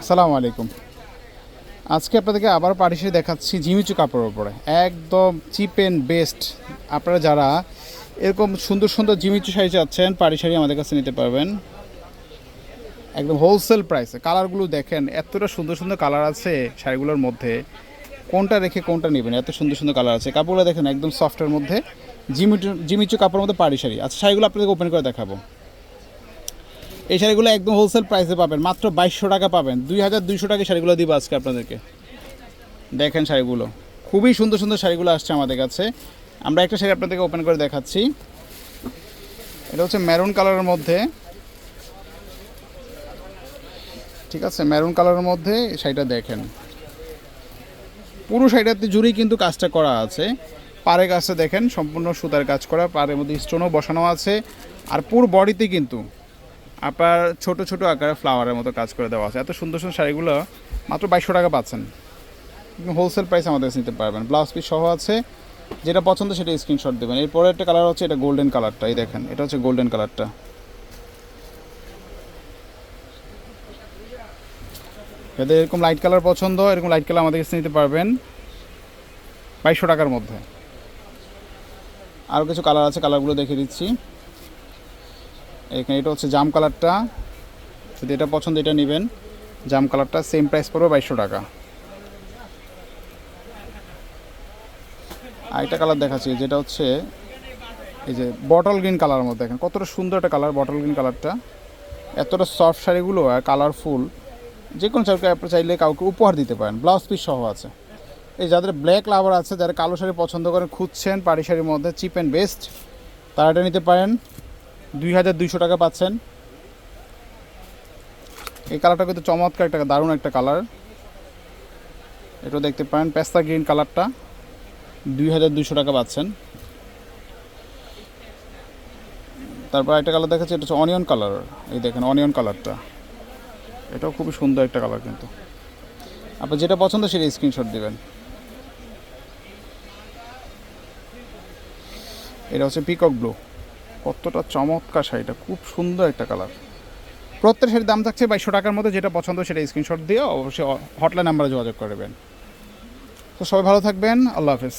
আসসালামু আলাইকুম। আজকে আপনাদেরকে আবার পাটিশাড়ি দেখাচ্ছি ঝিমিচু কাপড়ের উপরে। একদম চিপ অ্যান্ড বেস্ট। আপনারা যারা এরকম সুন্দর সুন্দর জিমিচু শাড়ি চাচ্ছেন পাটি শাড়ি আমাদের কাছে নিতে পারবেন। একদম হোলসেল প্রাইসে কালারগুলো দেখেন, এতটা সুন্দর সুন্দর কালার আছে শাড়িগুলোর মধ্যে। কোনটা রেখে কোনটা নেবেন? এত সুন্দর সুন্দর কালার আছে। কাপড়গুলো দেখেন একদম সফটের মধ্যে। জিমিচু জিমিচু কাপড়ের মধ্যে পাটি শাড়ি আচ্ছা শাড়িগুলো আপনাদেরকে ওপেন করে দেখাবো। এই শাড়িগুলো একদম হোলসেল প্রাইসে পাবেন। মাত্র বাইশশো টাকা পাবেন। দুই হাজার দুইশো টাকা শাড়িগুলো দিব আজকে আপনাদেরকে। দেখেন শাড়িগুলো। খুবই সুন্দর সুন্দর শাড়িগুলো আসছে আমাদের কাছে। আমরা একটা শাড়ি আপনাদেরকে ওপেন করে দেখাচ্ছি। এটা হচ্ছে মেরুন কালারের মধ্যে। ঠিক আছে মেরুন কালারের মধ্যে শাড়িটা দেখেন। পুরো শাড়িটাতে জুড়েই কিন্তু কাজটা করা আছে। পাড়ে কাজটা দেখেন, সম্পূর্ণ সুতার কাজ করা। পাড়ের মধ্যে স্টোনও বসানো আছে। আর পুরো বডিতে কিন্তু আপনার ছোট ছোট আকারে ফ্লাওয়ারের মতো কাজ করে দেওয়া আছে। এত সুন্দর সুন্দর শাড়িগুলো মাত্র বাইশশো টাকা পাচ্ছেন। হোলসেল প্রাইস আমাদের কাছে নিতে পারবেন। ব্লাউজ পিস সহ আছে। যেটা পছন্দ সেটা স্ক্রিনশট দেবেন। এরপরে একটা কালার হচ্ছে এটা গোল্ডেন কালারটা এই দেখেন, এটা হচ্ছে গোল্ডেন কালারটা যাদের এরকম লাইট কালার পছন্দ, এরকম লাইট কালার আমাদের কাছে নিতে পারবেন। বাইশশো টাকার মধ্যে। আরও কিছু কালার আছে কালারগুলো দেখে দিচ্ছি। এখানে এটা হচ্ছে জাম কালারটা। যদি এটা পছন্দ, এটা নেবেন। জাম কালারটা সেম প্রাইস পড়বে বাইশশো টাকা। আরেকটা কালার দেখাচ্ছি, যেটা হচ্ছে এই যে বটল গ্রিন কালারের মধ্যে দেখেন, কতটা সুন্দর একটা কালার বটল গ্রিন কালারটা। এতটা সফট শাড়িগুলো আর কালারফুল যে কোনো শাড়িকে আপনি চাইলে কাউকে উপহার দিতে পারেন ব্লাউজ পিস সহ আছে। এই যাদের ব্ল্যাক লাভার আছে, যারা কালো শাড়ি পছন্দ করেন, খুঁজছেন পাড়ি শাড়ির মধ্যে চিপ অ্যান্ড বেস্ট তারা এটা নিতে পারেন। দুই হাজার দুইশো টাকা পাচ্ছেন। এই কালারটা কিন্তু চমৎকার একটা, দারুণ একটা কালার। এটা দেখতে পারেন, পেস্তা গ্রিন কালারটা। দুই হাজার দুইশো টাকা পাচ্ছেন। তারপর একটা কালার দেখাচ্ছে, এটা হচ্ছে অনিয়ন কালার। এই দেখেন, অনিয়ন কালারটা। এটাও খুবই সুন্দর একটা কালার কিন্তু। আপনার যেটা পছন্দ সেটা স্ক্রিনশট দেবেন। এটা হচ্ছে পিকক ব্লু কতটা চমৎকার শাড়িটা, খুব সুন্দর একটা কালার প্রত্যেক শাড়ির দাম থাকছে বাইশশো টাকার মধ্যে, যেটা পছন্দ সেটা স্ক্রিনশট দিয়ে অবশ্যই হটলাইন নাম্বারে যোগাযোগ করবেন তো সবাই ভালো থাকবেন, আল্লাহ হাফেজ।